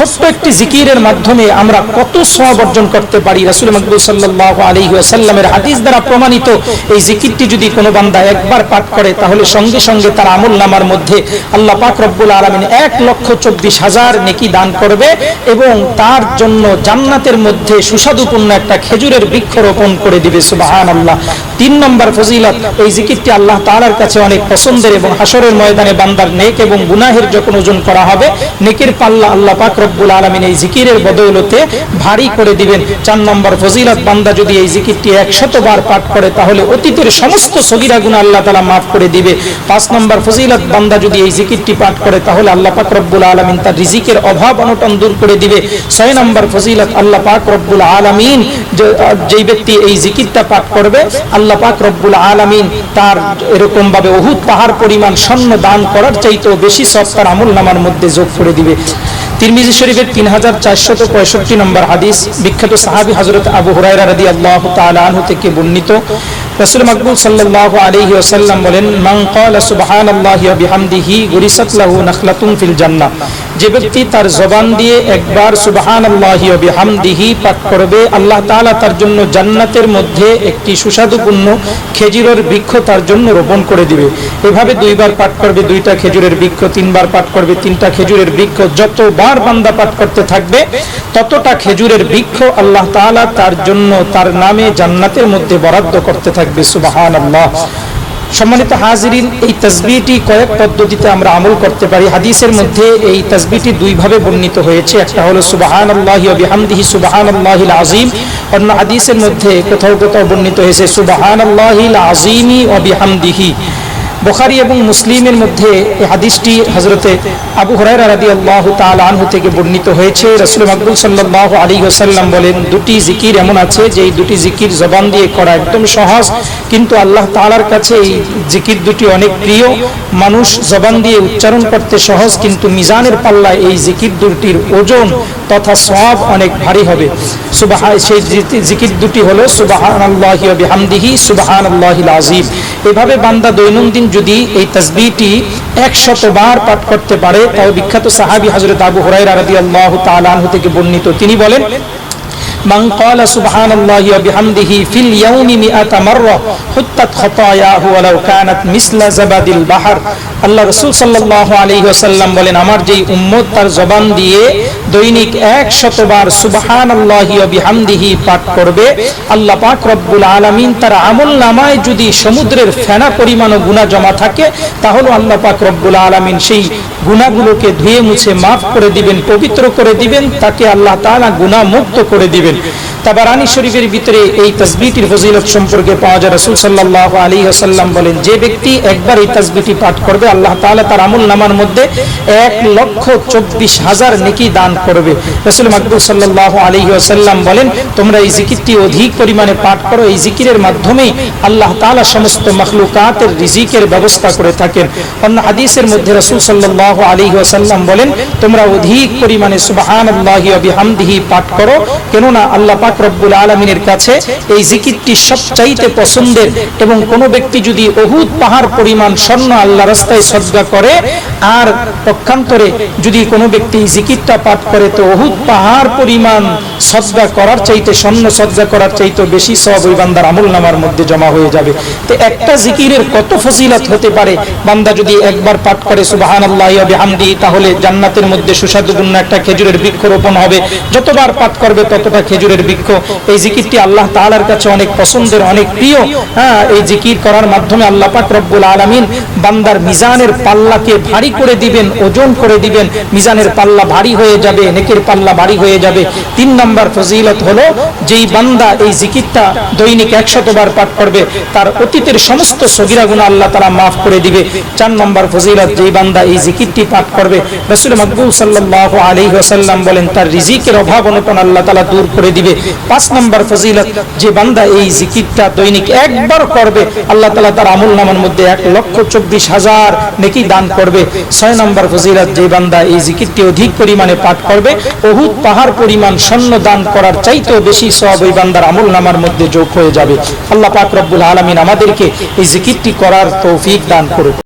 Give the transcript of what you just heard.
ছোট্ট একটি জিকিরের মাধ্যমে আমরা কত সওয়াব অর্জন করতে পারি? রাসূল মাকবুল সাল্লাল্লাহু আলাইহি ওয়াসাল্লামের হাদিস দ্বারা প্রমাণিত এই জিকিরটি যদি কোনো বান্দা একবার পাঠ করে, তাহলে সঙ্গে সঙ্গে তার আমল নামার মধ্যে আল্লাহ পাক রব্বুল আলামিন এক লক্ষ চব্বিশ হাজার নেকি দান করবে এবং তার জন্য জান্নাতের মধ্যে সুস্বাদুপূর্ণ একটা খেজুরের বৃক্ষ রোপণ করে দিবে। সুবাহান আল্লাহ তিন নম্বর ফজিলত, এই জিকিরটি আল্লাহ তাআলার কাছে অনেক পছন্দের এবং হাসরের ময়দানে বান্দার নেক এবং গুনাহের যখন ওজন করা হবে। নেকের পাল্লা আল্লাহ পাক রব্বুল আলামিন এই জিকিরের বদৌলতে ভারী করে দিবেন। চার নম্বর ফজিলত বান্দা যদি এই জিকিরটি একশত বার পাঠ করে, তাহলে অতীতের সমস্ত সগিরা গুণা আল্লাহ তালা মাফ করে দিবে। পাঁচ নম্বর ফজিলত বান্দা যদি এই জিকিরটি পাঠ করে, তাহলে আল্লাহ পাক রব্বুল আলামিন তার রিজিকের অভাব অনটন দূর করে দিবে। ছয় নম্বর ফজিলত আল্লাহ পাক রব্বুল আলামিন যেই ব্যক্তি এই জিকিরটা পাঠ করবে, আল্লাহ পাক রব্বুল আলামিন তার এরকম ভাবে অহুত পাহাড় পরিমাণ স্বর্ণ দান করার চাইতেও বেশি সব তার আমল নামার মধ্যে যোগ করে দিবে। তিরমিজি শরীফের তিন হাজার চারশত পঁয়ষট্টি নম্বর হাদিস, বিখ্যাত সাহাবি হজরত আবু হুরাইরা রাদি আল্লাহ তালাহ থেকে বর্ণিত। রসুল মকবুল সাল্লাহ আলহি ওসাল্লাম বলেন, মান ক্বালা সুবহানাল্লাহি ওয়া বিহামদিহি গুরিসাত লাহু নাখলাতুন ফিল জান্নাহ। যে ব্যক্তি তার জবান দিয়ে একবার সুবহানাল্লাহি ওয়া বিহামদিহি পাঠ করবে, আল্লাহ তাআলা তার জন্য জান্নাতের মধ্যে একটি সুস্বাদুপূর্ণ খেজুরের বৃক্ষ তার জন্য রোপণ করে দিবে। এভাবে দুইবার পাঠ করবে, দুইটা খেজুরের বৃক্ষ, তিনবার পাঠ করবে, তিনটা খেজুরের বৃক্ষ, যতবার বান্দা পাঠ করতে থাকবে, ততটা খেজুরের বৃক্ষ আল্লাহ তাআলা তার জন্য তার নামে জান্নাতের মধ্যে বরাদ্দ করতে থাকবে, সুবহানাল্লাহ। সম্মানিত হাজিরিন, এই তসবিটি কয়েক পদ্ধতিতে আমরা আমল করতে পারি। হাদিসের মধ্যে এই তসবিটি দুইভাবে বর্ণিত হয়েছে। একটা হলো সুবাহান আল্লাহি বিহামদিহি সুবাহান আজিম অন্য হাদিসের মধ্যে কোথাও কোথাও বর্ণিত হয়েছে সুবাহান আল্লাহিল আজিমি ও বিহামদিহি। বুখারী এবং মুসলিমের মধ্যে এই হাদিসটি হজরতে আবু হুরায়রা রাদিয়াল্লাহু তাআলা আনহু থেকে বর্ণিত হয়েছে। রাসূল মাকবুল সাল্লাল্লাহু আলাইহি ওয়াসাল্লাম বলেন, দুটি জিকির এমন আছে যে এই দুটি জিকির জবান দিয়ে করা একদম সহজ, কিন্তু আল্লাহ তালার কাছে এই জিকির দুটি অনেক প্রিয়। মানুষ জবান দিয়ে উচ্চারণ করতে সহজ, কিন্তু মিজানের পাল্লায় এই জিকির দুটির ওজন তথা সব অনেক ভারী হবে। সুবাহ সেই জিকির দুটি হলো সুবহানাল্লাহি ওয়া বিহামদিহি, সুবহানাল্লাহিল আযীম। এভাবে বান্দা দৈনন্দিন যদি এই তাসবিহটি একশত বার পাঠ করতে পারে তাও বিখ্যাত সাহাবী হযরত আবু হুরায়রা রাদিয়াল্লাহু তাআলা আনহু থেকে বর্ণিত তিনি বলেন من قال سبحان الله وبحمده في اليوم مئة مرة حتت خطاياه ولو كانت مثل زبد البحر আল্লাহ রসুল সাল্লাহ আলাইহি ওয়াসাল্লাম বলেন, আমার যেই উম্মত তার জবান দিয়ে দৈনিক এক শতবার সুবহান বিহামদিহি পাঠ করবে, আল্লাহ পাক রব্বুল আলামিন তার আমল নামায় যদি সমুদ্রের ফেনা পরিমাণ গুণা জমা থাকে, তাহলে আল্লাহ পাক রব্বুল আলামিন সেই গুণাগুলোকে ধুয়ে মুছে মাফ করে দিবেন, পবিত্র করে দিবেন, তাকে আল্লাহ তাআলা গুনাহ মুক্ত করে দিবেন। তারপর তাবারানি শরীফের ভিতরে এই তাসবিহটির ফজিলত সম্পর্কে পাওয়া যায়। রাসূল সাল্লাল্লাহু আলাইহি ওয়াসাল্লাম বলেন, যে ব্যক্তি একবার এই তাসবিহটি পাঠ করবে আল্লাহ তাআলা তার আমল নামার মধ্যে এক লক্ষ চব্বিশ হাজার নেকি দান করবে। রাসূল মাকবুল সাল্লাল্লাহু আলাইহি ওয়াসাল্লাম বলেন, তোমরা এই জিকিরটি অধিক পরিমাণে পাঠ করো। এই জিকিরের মাধ্যমেই আল্লাহ তাআলা সমস্ত মাখলুকাতের রিজিকের ব্যবস্থা করে থাকেন। অন্য হাদিসের মধ্যে রাসূল সাল্লাল্লাহু আলাইহি ওয়াসাল্লাম বলেন, তোমরা অধিক পরিমাণে বিহামদিহি পাঠ করো। কেননা আল্লাহ পাক রব্বুল আলামিনের কাছে এই জিকিরটি সবচাইতে পছন্দের এবং কোনো ব্যক্তি যদি অহুত পাহাড় পরিমাণ স্বর্ণ আল্লাহ রাস্তায় সজ্জা করে, আর পক্ষান্তরে যদি কোনো ব্যক্তি জিকিরটা পাঠ করে, তো অহুত পাহাড় পরিমাণ সজ্জা করার চাইতে, স্বর্ণ সজ্জা করার চাইতে বেশি সব ওই বান্দার আমল নামার মধ্যে জমা হয়ে যাবে। তো একটা জিকিরের কত ফজিলত হতে পারে? বান্দা যদি একবার পাঠ করে সুবাহান আল্লাহ বিহামদি, তাহলে জান্নাতের মধ্যে সুস্বাদুপূর্ণ একটা খেজুরের বৃক্ষ রোপণ হবে। যতবার পাঠ করবে, ততটা খেজুরের বৃক্ষ। এই জিকিরটি আল্লাহ তাআলার কাছে অনেক পছন্দের, অনেক প্রিয়। হ্যাঁ এই জিকির করার মাধ্যমে আল্লাহ পাক রব্বুল আলামিন বান্দার মিজানের পাল্লাকে ভারী করে দিবেন, ওজন করে দিবেন, মিজানের পাল্লা ভারী হয়ে যাবে, নেকের পাল্লা ভারী হয়ে যাবে। তিন নম্বর ফজিলত হলো, যেই বান্দা এই জিকিরটা দৈনিক একশত বার পাঠ করবে, তার অতীতের সমস্ত সগিরা গুণা আল্লাহ তাআলা মাফ করে দিবে। চার নম্বর ফজিলত, যেই বান্দা এই জিকিরটি পাঠ করবে, রাসূল মাকবুল সাল্লাল্লাহু আলাইহি ওয়াসাল্লাম বলেন, তার রিজিকের অভাব অনটন আল্লাহ তাআলা দূর করে দিবে। পাঁচ নম্বর ফজিলত, যে বান্দা এই জিকিরটা দৈনিক একবার করবে, আল্লাহ তালা তার আমল নামার মধ্যে এক লক্ষ চব্বিশ হাজার নেকি দান করবে। ছয় নম্বর ফজিলত, যে বান্দা এই জিকিরটি অধিক পরিমাণে পাঠ করবে অহুত পাহাড় পরিমাণ স্বর্ণ দান করার চাইতেও বেশি সব ওই বান্দার আমল নামার মধ্যে যোগ হয়ে যাবে। আল্লাহ পাক রব্বুল আলমিন আমাদেরকে এই জিকিরটি করার তৌফিক দান করুক।